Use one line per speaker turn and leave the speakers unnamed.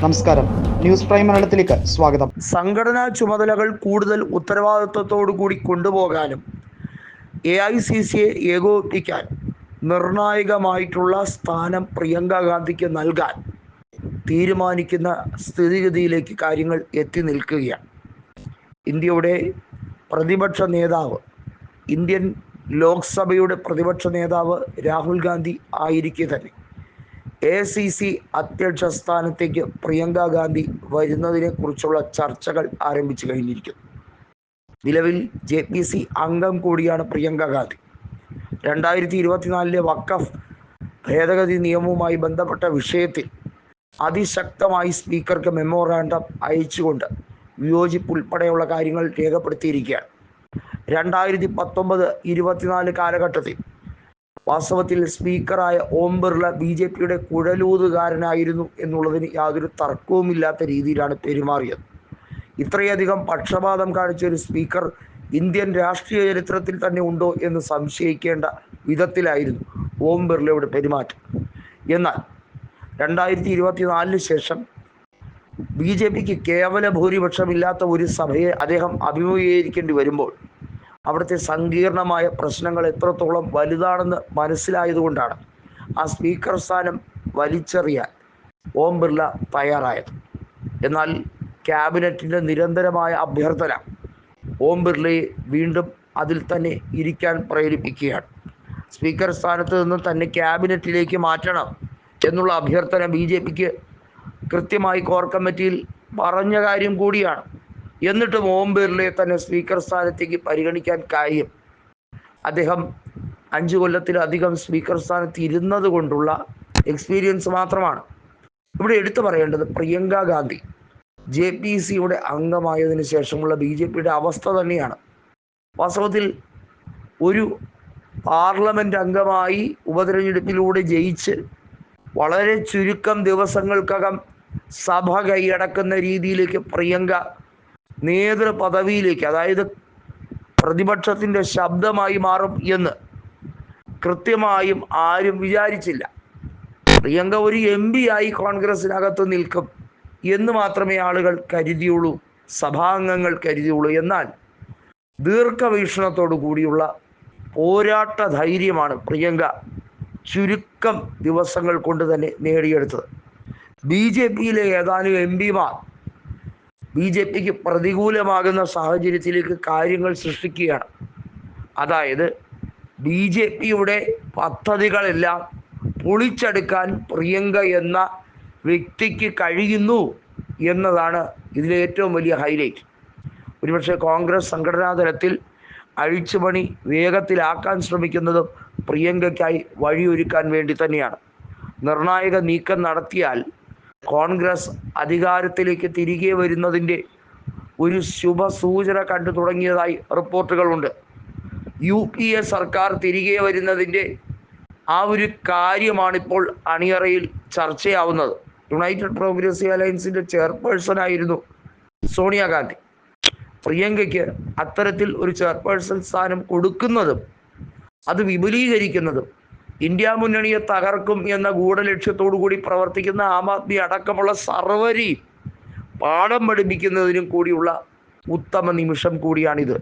നമസ്കാരം. News prime മലയാളത്തിലേക്ക് സ്വാഗതം.
സംഘടനാ ചുമതലകൾ കൂടുതൽ ഉത്തരവാദിത്വത്തോടു കൂടി കൊണ്ടുപോകാനും എ ഐ സി സിയെ ഏകോപിപ്പിക്കാൻ നിർണായകമായിട്ടുള്ള സ്ഥാനം പ്രിയങ്ക ഗാന്ധിക്ക് നൽകാൻ തീരുമാനിക്കുന്ന സ്ഥിതിഗതിയിലേക്ക് കാര്യങ്ങൾ എത്തി നിൽക്കുകയാണ്. ഇന്ത്യയുടെ പ്രതിപക്ഷ നേതാവ് ഇന്ത്യൻ ലോക്സഭയുടെ പ്രതിപക്ഷ നേതാവ് രാഹുൽ ഗാന്ധി ആയിരിക്കെ തന്നെ. എ സി സി അധ്യക്ഷ സ്ഥാനത്തേക്ക് പ്രിയങ്ക ഗാന്ധി വരുന്നതിനെ കുറിച്ചുള്ള ചർച്ചകൾ ആരംഭിച്ചു കഴിഞ്ഞിരിക്കുന്നു നിലവിൽ ജെ പി സി അംഗം കൂടിയാണ് പ്രിയങ്ക ഗാന്ധി. രണ്ടായിരത്തി ഇരുപത്തിനാലിലെ വക്കഫ് ഭേദഗതി നിയമവുമായി ബന്ധപ്പെട്ട വിഷയത്തിൽ അതിശക്തമായി സ്പീക്കർക്ക് മെമ്മോറാണ്ടം അയച്ചുകൊണ്ട് വിയോജിപ്പ് ഉൾപ്പെടെയുള്ള കാര്യങ്ങൾ രേഖപ്പെടുത്തിയിരിക്കുകയാണ്. രണ്ടായിരത്തി പത്തൊമ്പത് ഇരുപത്തിനാല് കാലഘട്ടത്തിൽ വാസ്തവത്തിൽ സ്പീക്കറായ ഓം ബിർള ബി ജെ പിയുടെ കുഴലൂതുകാരനായിരുന്നു എന്നുള്ളതിന് യാതൊരു തർക്കവുമില്ലാത്ത രീതിയിലാണ് പെരുമാറിയത്. ഇത്രയധികം പക്ഷപാതം കാണിച്ച ഒരു സ്പീക്കർ ഇന്ത്യൻ രാഷ്ട്രീയ ചരിത്രത്തിൽ തന്നെ ഉണ്ടോ എന്ന് സംശയിക്കേണ്ട വിധത്തിലായിരുന്നു ഓം ബിർളയുടെ പെരുമാറ്റം. എന്നാൽ രണ്ടായിരത്തി ഇരുപത്തിനാലിന് ശേഷം ബി ജെ പിക്ക് കേവല ഭൂരിപക്ഷമില്ലാത്ത ഒരു സഭയെ അദ്ദേഹം അഭിമുഖീകരിക്കേണ്ടി വരുമ്പോൾ അവിടുത്തെ സങ്കീർണമായ പ്രശ്നങ്ങൾ എത്രത്തോളം വലുതാണെന്ന് മനസ്സിലായതുകൊണ്ടാണ് ആ സ്പീക്കർ സ്ഥാനം വലിച്ചെറിയാൻ ഓം ബിർള തയ്യാറായത്. എന്നാൽ ക്യാബിനറ്റിന്റെ നിരന്തരമായ അഭ്യർത്ഥന ഓം ബിർളയെ വീണ്ടും അതിൽ തന്നെ ഇരിക്കാൻ പ്രേരിപ്പിക്കുകയാണ്. സ്പീക്കർ സ്ഥാനത്ത് നിന്ന് തന്നെ ക്യാബിനറ്റിലേക്ക് മാറ്റണം എന്നുള്ള അഭ്യർത്ഥന ബി കൃത്യമായി കോർ കമ്മിറ്റിയിൽ പറഞ്ഞ കാര്യം കൂടിയാണ്. എന്നിട്ടും ഓം ബിർളയെ തന്നെ സ്പീക്കർ സ്ഥാനത്തേക്ക് പരിഗണിക്കാൻ കാര്യം. അദ്ദേഹം അഞ്ചു കൊല്ലത്തിലധികം സ്പീക്കർ സ്ഥാനത്ത് ഇരുന്നത് കൊണ്ടുള്ള എക്സ്പീരിയൻസ് മാത്രമാണ്. ഇവിടെ എടുത്തു പറയേണ്ടത് പ്രിയങ്ക ഗാന്ധി ജെ പി സിയുടെ അംഗമായതിനു ശേഷമുള്ള ബി ജെ പിയുടെ അവസ്ഥ തന്നെയാണ്. വാസ്തവത്തിൽ ഒരു പാർലമെന്റ് അംഗമായി ഉപതെരഞ്ഞെടുപ്പിലൂടെ ജയിച്ച് വളരെ ചുരുക്കം ദിവസങ്ങൾക്കകം സഭ കൈയടക്കുന്ന രീതിയിലേക്ക് പ്രിയങ്ക നേതൃ പദവിയിലേക്ക് അതായത് പ്രതിപക്ഷത്തിന്റെ ശബ്ദമായി മാറും എന്ന് കൃത്യമായും ആരും വിചാരിച്ചില്ല. പ്രിയങ്ക ഒരു എം പി ആയി കോൺഗ്രസിനകത്ത് നിൽക്കും എന്ന് മാത്രമേ ആളുകൾ കരുതിയുള്ളൂ സഭാംഗങ്ങൾ കരുതിയുള്ളൂ. എന്നാൽ ദീർഘവീക്ഷണത്തോടു കൂടിയുള്ള പോരാട്ട ധൈര്യമാണ് പ്രിയങ്ക ചുരുക്കം ദിവസങ്ങൾ കൊണ്ട് തന്നെ നേടിയെടുത്തത്. ബി ജെ പിയിലെ ഏതാനും എം പിമാർ ബി ജെ പിക്ക് പ്രതികൂലമാകുന്ന സാഹചര്യത്തിലേക്ക് കാര്യങ്ങൾ സൃഷ്ടിക്കുകയാണ്. അതായത് ബി ജെ പിയുടെ പദ്ധതികളെല്ലാം പൊളിച്ചെടുക്കാൻ പ്രിയങ്ക എന്ന വ്യക്തിക്ക് കഴിയുന്നു എന്നതാണ് ഇതിലെ ഏറ്റവും വലിയ ഹൈലൈറ്റ്. ഒരുപക്ഷെ കോൺഗ്രസ് സംഘടനാ തലത്തിൽ അഴിച്ചുപണി വേഗത്തിലാക്കാൻ ശ്രമിക്കുന്നതും പ്രിയങ്കയ്ക്കായി വഴിയൊരുക്കാൻ വേണ്ടി തന്നെയാണ്. നിർണായക നീക്കം നടത്തിയാൽ കോൺഗ്രസ് അധികാരത്തിലേക്ക് തിരികെ വരുന്നതിന്റെ ഒരു ശുഭസൂചന കണ്ടു തുടങ്ങിയതായി റിപ്പോർട്ടുകളുണ്ട്. യു പി എ സർക്കാർ തിരികെ വരുന്നതിന്റെ ആ ഒരു കാര്യമാണിപ്പോൾ അണിയറയിൽ ചർച്ചയാവുന്നത്. യുണൈറ്റഡ് പ്രോഗ്രസീവ് അലയൻസിന്റെ ചെയർപേഴ്സൺ ആയിരുന്നു സോണിയാഗാന്ധി പ്രിയങ്കയ്ക്ക് അത്തരത്തിൽ ഒരു ചെയർപേഴ്സൺ സ്ഥാനം കൊടുക്കുന്നതും അത് വിപുലീകരിക്കുന്നതും ഇന്ത്യ മുന്നണിയെ തകർക്കും എന്ന ഗൂഢലക്ഷ്യത്തോടു കൂടി പ്രവർത്തിക്കുന്ന ആം ആദ്മി അടക്കമുള്ള സർവരെയും പാഠം പഠിപ്പിക്കുന്നതിനും കൂടിയുള്ള ഉത്തമ നിമിഷം കൂടിയാണിത്.